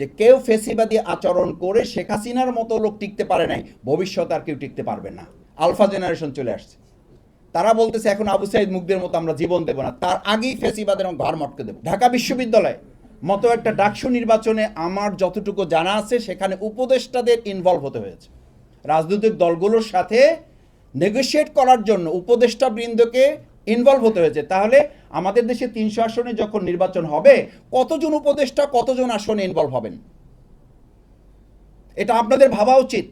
যে কেউ ফেসিবাদী আচরণ করে শেখ হাসিনার মতো লোক টিকতে পারে নাই ভবিষ্যতে আর কেউ টিকতে পারবে না। আলফা জেনারেশন চলে আসছে। তারা বলতেছে, এখন আবু সাইদ মুখদের মতো আমরা জীবন দেব না। তার আগেই ফেসিবাদের ঘর মটকে দেবো। ঢাকা বিশ্ববিদ্যালয় মতো একটা ডাকসু নির্বাচনে আমার যতটুকু জানা আছে, সেখানে উপদেষ্টাদের ইনভলভ হতে হয়েছে। রাজনৈতিক দলগুলোর সাথে নেগোশিয়েট করার জন্য উপদেষ্টা বৃন্দকে ইনভলভ হতে হয়েছে। তাহলে আমাদের দেশে তিনশো আসনে যখন নির্বাচন হবে, কতজন উপদেষ্টা, কতজন আসনে ইনভলভ হবেন? এটা আপনাদের ভাবা উচিত।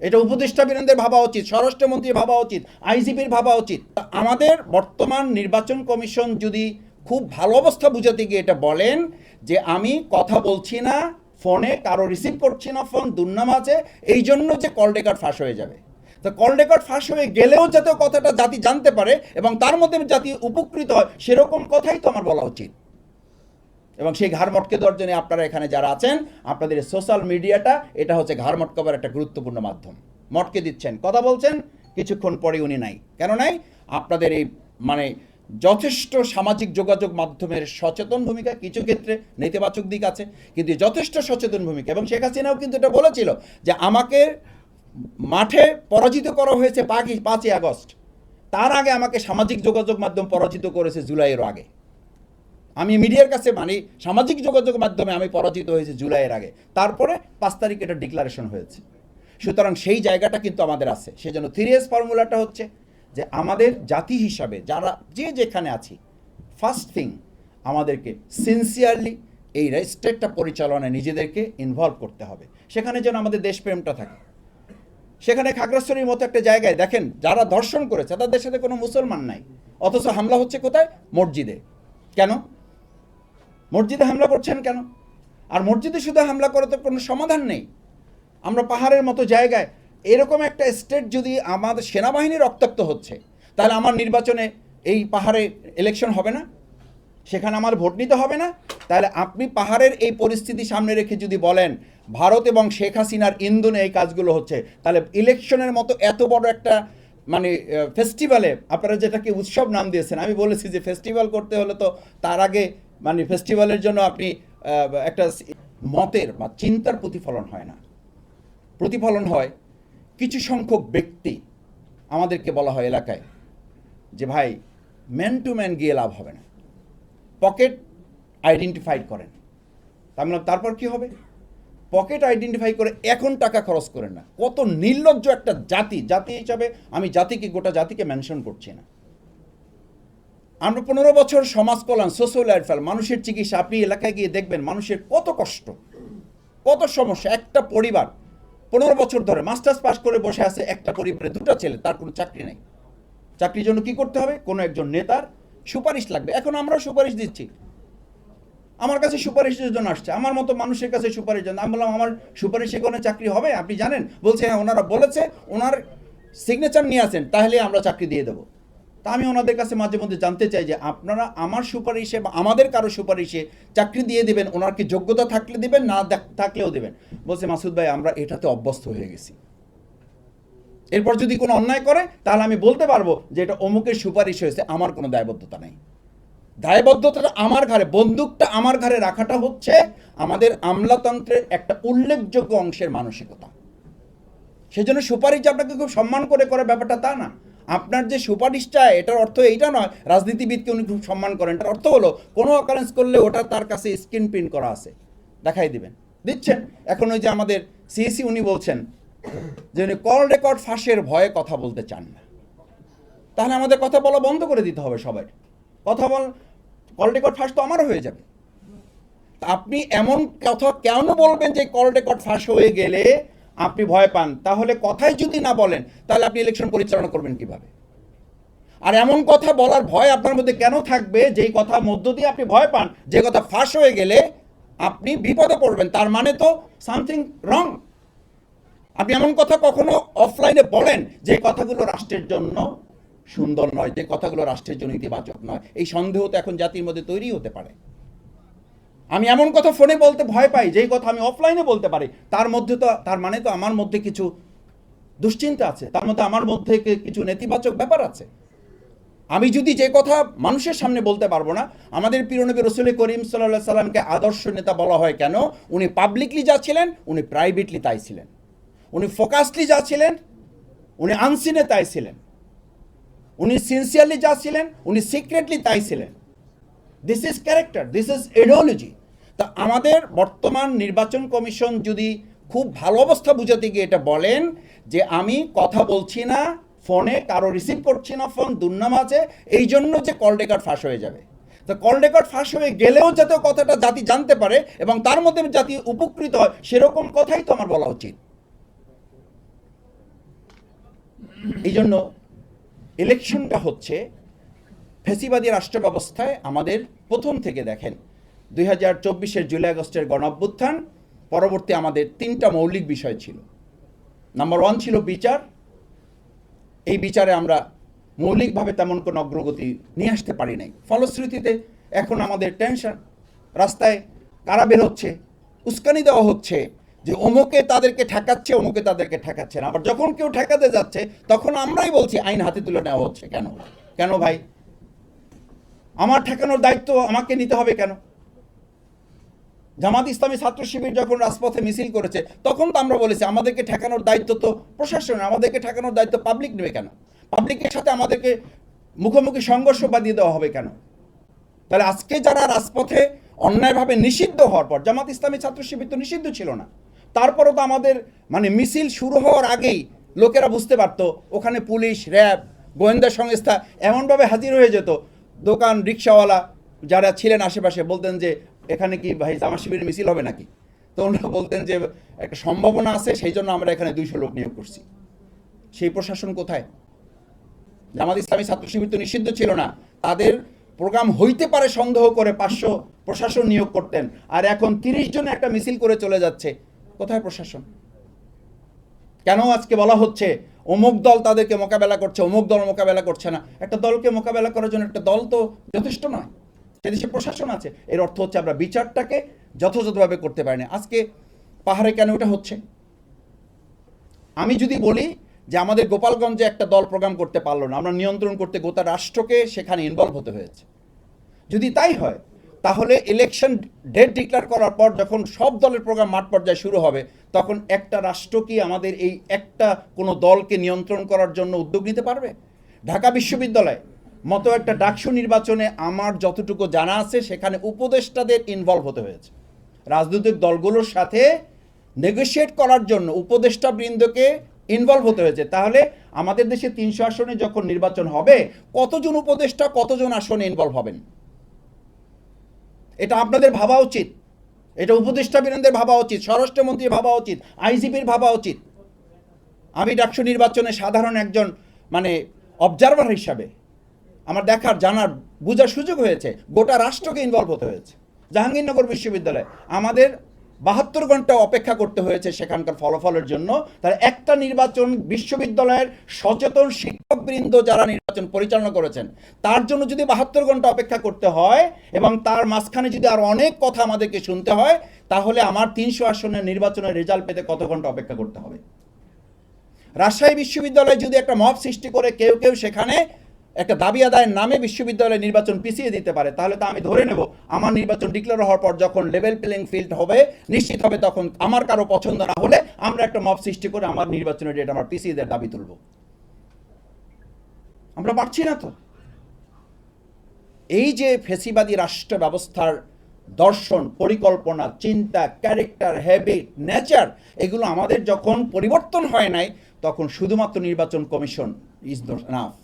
এটা উপদেষ্টা বীরেন্দ্রের ভাবা উচিত, স্বরাষ্ট্রমন্ত্রীর ভাবা উচিত, আইজিপির ভাবা উচিত। আমাদের বর্তমান নির্বাচন কমিশন যদি খুব ভালো অবস্থা বুঝাতে গিয়ে এটা বলেন যে আমি কথা বলছি না, ফোনে কারও রিসিভ করছি না, ফোন দুর্নাম আছে এই জন্য যে কল রেকর্ড ফাঁস হয়ে যাবে। তো কল রেকর্ড ফাঁস হয়ে গেলেও যাতে কথাটা জাতি জানতে পারে এবং তার মধ্যে জাতি উপকৃত হয়, সেরকম কথাই তো আমার বলা উচিত। এবং সেই ঘাড় মটকে দেওয়ার জন্য আপনারা এখানে যারা আছেন, আপনাদের সোশ্যাল মিডিয়াটা এটা হচ্ছে ঘাড় মটকাবার একটা গুরুত্বপূর্ণ মাধ্যম। মটকে দিচ্ছেন। কথা বলছেন, কিছুক্ষণ পরে উনি নাই। কেন নাই? আপনাদের এই মানে যথেষ্ট সামাজিক যোগাযোগ মাধ্যমের সচেতন ভূমিকা কিছু ক্ষেত্রে নেতিবাচক দিক আছে, কিন্তু যথেষ্ট সচেতন ভূমিকা, এবং শেখ হাসিনাও কিন্তু এটা বলেছিল যে আমাকে মাঠে পরাজিত করা হয়েছে পাঁচই পাঁচই আগস্ট। তার আগে আমাকে সামাজিক যোগাযোগ মাধ্যম পরাজিত করেছে জুলাইয়ের আগে। আমি মিডিয়ার কাছে মানে সামাজিক যোগাযোগ মাধ্যমে আমি পরাজিত হয়েছি জুলাইয়ের আগে। তারপরে পাঁচ তারিখ এটা ডিক্লারেশন হয়েছে। সুতরাং সেই জায়গাটা কিন্তু আমাদের আছে। সেজন্য থ্রি এস ফর্মুলাটা হচ্ছে যে আমাদের জাতি হিসাবে যারা যে যেখানে আছি ফার্স্ট থিং আমাদেরকে সিনসিয়ারলি এই স্টেটটা পরিচালনায় নিজেদেরকে ইনভলভ করতে হবে। সেখানে যেন আমাদের দেশপ্রেমটা থাকে। সেখানে খাগড়াছড়ির মতো একটা জায়গায়, দেখেন, যারা দর্শন করেছে, তাদের সাথে কোনো মুসলমান নাই। অথচ হামলা হচ্ছে কোথায়? মসজিদে। কেন? মসজিদে হামলা করছেন কেন? আর মসজিদে শুধু হামলা করে তো কোনো সমাধান নেই। আমরা পাহাড়ের মতো জায়গায়, এরকম একটা স্টেট যদি আমাদের সেনাবাহিনী রক্তাক্ত হচ্ছে, তাহলে আমার নির্বাচনে এই পাহাড়ে ইলেকশন হবে না? সেখানে আমার ভোট নিতে হবে না। তাহলে আপনি পাহাড়ের এই পরিস্থিতি সামনে রেখে যদি বলেন, ভারত এবং শেখ হাসিনার ইন্ধনে এই কাজগুলো হচ্ছে, তাহলে ইলেকশনের মতো এত বড় একটা মানে ফেস্টিভ্যালে আপনারা যেটাকে উৎসব নাম দিয়েছেন, আমি বলেছি যে ফেস্টিভ্যাল করতে হলে তো তার আগে মানে ফেস্টিভ্যালের জন্য আপনি একটা মতের বা চিন্তার প্রতিফলন হয় না। প্রতিফলন হয় কিছু সংখ্যক ব্যক্তি আমাদেরকে বলা হয় এলাকায় যে, ভাই ম্যান টু ম্যান গিয়ে লাভ হবে না। পকেট আইডেন্টিফাইড করেন। তার মানে তারপর কি হবে? পকেট আইডেন্টিফাই করে এখন টাকা খরচ করেন না। কত নির্লজ্জ একটা জাতি জাতি হিসাবে আমি জাতিকে, গোটা জাতিকে মেনশন করছি না। আমরা পনেরো বছর সমাজ কল্যাণ সোশ্যাল লাইফস্টাইল মানুষের চিকিৎসা, আপনি এলাকায় গিয়ে দেখবেন মানুষের কত কষ্ট, কত সমস্যা। একটা পরিবার পনেরো বছর ধরে মাস্টার্স পাস করে বসে আছে, একটা পরিবারে দুটো ছেলে, তার কোনো চাকরি নেই। চাকরির জন্য কি করতে হবে? কোনো একজন নেতার সুপারিশ লাগবে। এখন আমরাও সুপারিশ দিচ্ছি। আমার কাছে সুপারিশের জন্য আসছে। আমার মতো মানুষের কাছে সুপারিশ জন্য। আমি বললাম, আমার সুপারিশে কোনো চাকরি হবে? আপনি জানেন। বলছে হ্যাঁ ওনারা বলেছে, ওনার সিগনেচার নিয়ে আসেন, তাহলে আমরা চাকরি দিয়ে দেবো। তা আমি ওনাদের কাছে মাঝে মধ্যে জানতে চাই যে, আপনারা আমার সুপারিশে বা আমাদের কারও সুপারিশে চাকরি দিয়ে দেবেন? ওনার কি যোগ্যতা থাকলে দেবেন? না থাকলেও দেবেন। বলছে, মাসুদ ভাই, আমরা এটাতে অভ্যস্ত হয়ে গেছি। এরপর যদি কোনো অন্যায় করে, তাহলে আমি বলতে পারব যে এটা অমুকের সুপারিশ হয়েছে, আমার কোনো দায়বদ্ধতা নেই। দায়বদ্ধতাটা আমার ঘাড়ে, বন্দুকটা আমার ঘাড়ে রাখাটা হচ্ছে আমাদের আমলাতন্ত্রের একটা উল্লেখযোগ্য অংশের মানসিকতা। সেজন্য সুপারিশ আপনাকে খুব সম্মান করে করে ব্যাপারটা তা না। আপনার যে সুপারিশটা এটার অর্থ এইটা নয়, রাজনীতিবিদকে উনি খুব সম্মান করেন। এটার অর্থ হলো, কোনো অকারেন্স করলে ওটা তার কাছে স্ক্রিন প্রিন্ট করা আছে। দেখাই দিবেন। দিচ্ছেন? এখন ওই যে আমাদের সিএসি উনি বলছেন যে উনি কল রেকর্ড ফাঁসের ভয়ে কথা বলতে চান না। তাহলে আমাদের কথা বলা বন্ধ করে দিতে হবে সবাই। কথা বল, কল রেকর্ড ফাঁস তো আমারও হয়ে যাবে। আপনি এমন কথা কেন বলবেন যে কল রেকর্ড ফাঁস হয়ে গেলে আপনি ভয় পান? তাহলে কথাই যদি না বলেন, তাহলে আপনি ইলেকশন পরিচালনা করবেন কীভাবে? আর এমন কথা বলার ভয় আপনার মধ্যে কেন থাকবে? যেই কথা মধ্য দিয়ে আপনি ভয় পান, যে কথা ফাঁস হয়ে গেলে আপনি বিপদে পড়বেন। তার মানে তো সামথিং রং আপনি এমন কথা কখনো অফলাইনে বলেন যে কথাগুলো রাষ্ট্রের জন্য সুন্দর নয়, যে কথাগুলো রাষ্ট্রের জন্য ইতিবাচক নয়? এই সন্দেহ তো এখন জাতির মধ্যে তৈরি হতে পারে। আমি এমন কথা ফোনে বলতে ভয় পাই, যেই কথা আমি অফলাইনে বলতে পারি। তার মধ্যে তো, তার মানে তো আমার মধ্যে কিছু দুশ্চিন্তা আছে, তার মধ্যে আমার মধ্যে কিছু নেতিবাচক ব্যাপার আছে? আমি যদি যে কথা মানুষের সামনে বলতে পারব না, আমাদের প্রিয়নবী রসুল করিম সাল্লাহ সাল্লামকে আদর্শ নেতা বলা হয় কেন? উনি পাবলিকলি যা ছিলেন, উনি প্রাইভেটলি তাই ছিলেন। উনি ফোকাসলি যা ছিলেন, উনি আনসিনে তাই ছিলেন। উনি সিনসিয়ারলি যা ছিলেন, উনি সিক্রেটলি তাই ছিলেন। This is character this is ideology তা আমাদের বর্তমান নির্বাচন কমিশন যদি খুব ভালো অবস্থা বুঝাতে গিয়ে এটা বলেন, যে আমি কথা বলছি না, ফোনে কারও রিসিভ করছি না, ফোন দুর্নাম আছে, এই জন্য যে কল রেকর্ড ফাঁস হয়ে যাবে। তো কল রেকর্ড ফাঁস হয়ে গেলেও যাতে কথাটা জাতি জানতে পারে এবং তার মধ্যে জাতি উপকৃত হয়, সেরকম কথাই তো আমার বলা উচিত। এই জন্য ইলেকশনটা হচ্ছে ফেসিবাদী রাষ্ট্র ব্যবস্থায় আমাদের প্রথম থেকে দেখেন। দুই হাজার চব্বিশের জুলাই আগস্টের গণঅভ্যুত্থান, পরবর্তী আমাদের তিনটা মৌলিক বিষয় ছিল। নাম্বার ওয়ান ছিল বিচার। এই বিচারে আমরা মৌলিকভাবে তেমন কোনো অগ্রগতি নিয়ে আসতে পারি নাই। ফলশ্রুতিতে এখন আমাদের টেনশন রাস্তায় কারা বের হচ্ছে উস্কানি দেওয়া হচ্ছে যে অমুকে তাদেরকে ঠেকাচ্ছে, অমুকে তাদেরকে ঠেকাচ্ছে না। আবার যখন কেউ ঠেকাতে যাচ্ছে, তখন আমরাই বলছি, আইন হাতে তুলে নেওয়া হচ্ছে কেন? কেন ভাই? আমার ঠেকানোর দায়িত্ব আমাকে নিতে হবে কেন? জামাত ইসলামী ছাত্র শিবির যখন রাজপথে মিছিল করেছে, তখন তো আমরা বলেছি, আমাদেরকে ঠেকানোর দায়িত্ব তো প্রশাসন, আমাদেরকে ঠেকানোর দায়িত্ব পাবলিক নেবে কেন? পাবলিকের সাথে আমাদেরকে মুখোমুখি সংঘর্ষ বাদিয়ে দেওয়া হবে কেন? তাহলে আজকে যারা রাজপথে অন্যায়ভাবে নিষিদ্ধ হওয়ার পর, জামাত ইসলামী ছাত্র শিবির তো নিষিদ্ধ ছিল না। তারপরও তো আমাদের মানে মিছিল শুরু হওয়ার আগেই লোকেরা বুঝতে পারতো, ওখানে পুলিশ, র্যাব, গোয়েন্দা সংস্থা এমনভাবে হাজির হয়ে যেত। দোকান, রিক্সাওয়ালা যারা ছিলেন আশেপাশে বলতেন যে, এখানে কি ভাই জামা শিবিরের মিছিল হবে নাকি? তো ওনারা বলতেন যে, একটা সম্ভাবনা আছে, সেই জন্য আমরা এখানে দুইশো লোক নিয়োগ করছি। সেই প্রশাসন কোথায়? জামাত ইসলামী ছাত্র শিবির তো নিষিদ্ধ ছিল না। তাদের প্রোগ্রাম হইতে পারে সন্দেহ করে পাঁচশো প্রশাসন নিয়োগ করতেন। আর এখন তিরিশ জন একটা মিছিল করে চলে যাচ্ছে। কোথায় প্রশাসন? কেন আজকে বলা হচ্ছে অমুক দল তাদেরকে মোকাবেলা করছে, অমুক দল মোকাবেলা করছে না? একটা দলকে মোকাবেলা করার জন্য একটা দল তো যথেষ্ট নয়। সেদেশে প্রশাসন আছে। এর অর্থ হচ্ছে আমরা বিচারটাকে যথাযথভাবে করতে পারি না। আজকে পাহাড়ে কেন ওটা হচ্ছে? আমি যদি বলি যে আমাদের গোপালগঞ্জে একটা দল প্রোগ্রাম করতে পারল না, আমরা নিয়ন্ত্রণ করতে গোটা রাষ্ট্রকে সেখানে ইনভলভ হতে হয়েছে। যদি তাই হয় তাহলে ইলেকশন ডেট ডিক্লেয়ার করার পর যখন সব দলের প্রোগ্রাম মাঠ পর্যায়ে শুরু হবে, তখন একটা রাষ্ট্র কি আমাদের এই একটা কোনো দলকে নিয়ন্ত্রণ করার জন্য উদ্যোগ নিতে পারবে? ঢাকা বিশ্ববিদ্যালয়, মতো একটা ডাকসু নির্বাচনে আমার যতটুকু জানা আছে, সেখানে উপদেষ্টাদের ইনভলভ হতে হয়েছে। রাজনৈতিক দলগুলোর সাথে নেগোশিয়েট করার জন্য উপদেষ্টা বৃন্দকে ইনভলভ হতে হয়েছে। তাহলে আমাদের দেশে তিনশো আসনে যখন নির্বাচন হবে, কতজন উপদেষ্টা, কতজন আসনে ইনভলভ হবেন? এটা আপনাদের ভাবা উচিত। এটা উপদেষ্টা বীরেন্দ্রের ভাবা উচিত, স্বরাষ্ট্রমন্ত্রীর ভাবা উচিত, আইজিপির ভাবা উচিত। আমি ডাকসু নির্বাচনে সাধারণ একজন মানে অবজারভার হিসাবে আমার দেখার, জানার, বোঝার সুযোগ হয়েছে। গোটা রাষ্ট্রকে ইনভলভ হতে হয়েছে। জাহাঙ্গীরনগর বিশ্ববিদ্যালয়। আমাদের বাহাত্তর ঘণ্টা অপেক্ষা করতে হয়েছে সেখানকার ফলাফলের জন্য। তার একটা নির্বাচন বিশ্ববিদ্যালয়ের সচেতন শিক্ষকবৃন্দ যারা নির্বাচন পরিচালনা করেছেন, তার জন্য যদি বাহাত্তর ঘণ্টা অপেক্ষা করতে হয় এবং তার মাঝখানে যদি আর অনেক কথা আমাদেরকে শুনতে হয়, তাহলে আমার তিনশো আসনের নির্বাচনের রেজাল্ট পেতে কত ঘণ্টা অপেক্ষা করতে হবে? রাজশাহী বিশ্ববিদ্যালয়ে যদি একটা মব সৃষ্টি করে কেউ কেউ সেখানে একটা দাবি আদায়ের নামে বিশ্ববিদ্যালয়ের নির্বাচন পিছিয়ে দিতে পারে, তাহলে তো আমি ধরে নেব। আমার নির্বাচন ডিক্লেয়ার হওয়ার পর যখন লেভেল প্লেইং ফিল্ড হবে, নিশ্চিত হবে তখন আমার কারও পছন্দ না হলে আমরা একটা মব সৃষ্টি করে আমার নির্বাচনের ডেট আমার পিছিয়ে দেওয়ার দাবি তুলব। আমরা পারছি না তো। এই যে ফেসিবাদী রাষ্ট্র ব্যবস্থার দর্শন, পরিকল্পনা, চিন্তা ক্যারেক্টার হ্যাবিট নেচার এগুলো আমাদের যখন পরিবর্তন হয় নাই, তখন শুধুমাত্র নির্বাচন কমিশন ইজ এনাফ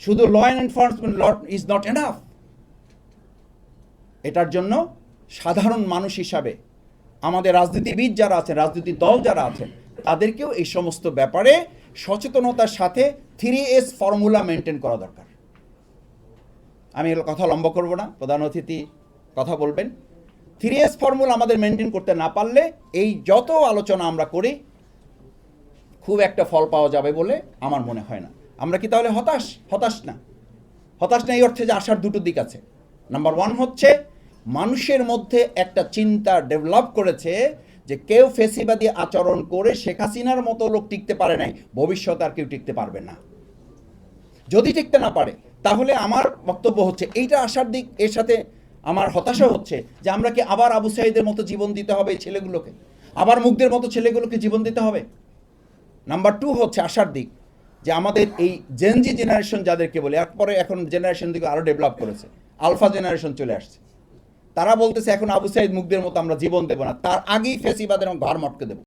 শুধু law enforcement law is not enough এটার জন্য সাধারণ মানুষ হিসাবে আমাদের রাজনীতিবিদ যারা আছেন, রাজনৈতিক দল যারা আছেন, তাদেরকেও এই সমস্ত ব্যাপারে সচেতনতার সাথে থ্রি এস ফর্মুলা মেনটেন করা দরকার। আমি কথা লম্বা করব না, প্রধান অতিথি কথা বলবেন। থ্রি এস ফর্মুলা আমাদের মেনটেন করতে না পারলে এই যত আলোচনা আমরা করি, খুব একটা ফল পাওয়া যাবে বলে আমার মনে হয় না। আমরা কি তাহলে হতাশ? হতাশ না। হতাশ না এই অর্থে যে আসার দুটো দিক আছে। নাম্বার ওয়ান হচ্ছে, মানুষের মধ্যে একটা চিন্তা ডেভেলপ করেছে যে কেউ ফেসিবাদী আচরণ করে শেখ হাসিনার মতো লোক টিকতে পারে নাই। ভবিষ্যতে আর কেউ টিকতে পারবে না। যদি টিকতে না পারে, তাহলে আমার বক্তব্য হচ্ছে, এইটা আসার দিক, এর সাথে আমার হতাশা হচ্ছে যে আমরা কি আবার আবু সাইদের মতো জীবন দিতে হবে ছেলেগুলোকে? আবার মুগ্ধের মতো ছেলেগুলোকে জীবন দিতে হবে? নাম্বার টু হচ্ছে আসার দিক। যে আমাদের এই জেনজি জেনারেশন যাদেরকে বলে, এরপরে এখন জেনারেশন দিকে আরও ডেভেলপ করেছে আলফা জেনারেশন চলে আসছে। তারা বলতেছে, এখন আবু সাইদ মুখদের মতো আমরা জীবন দেবো না, তার আগেই ফেসিবাদের ঘর মটকে দেবো।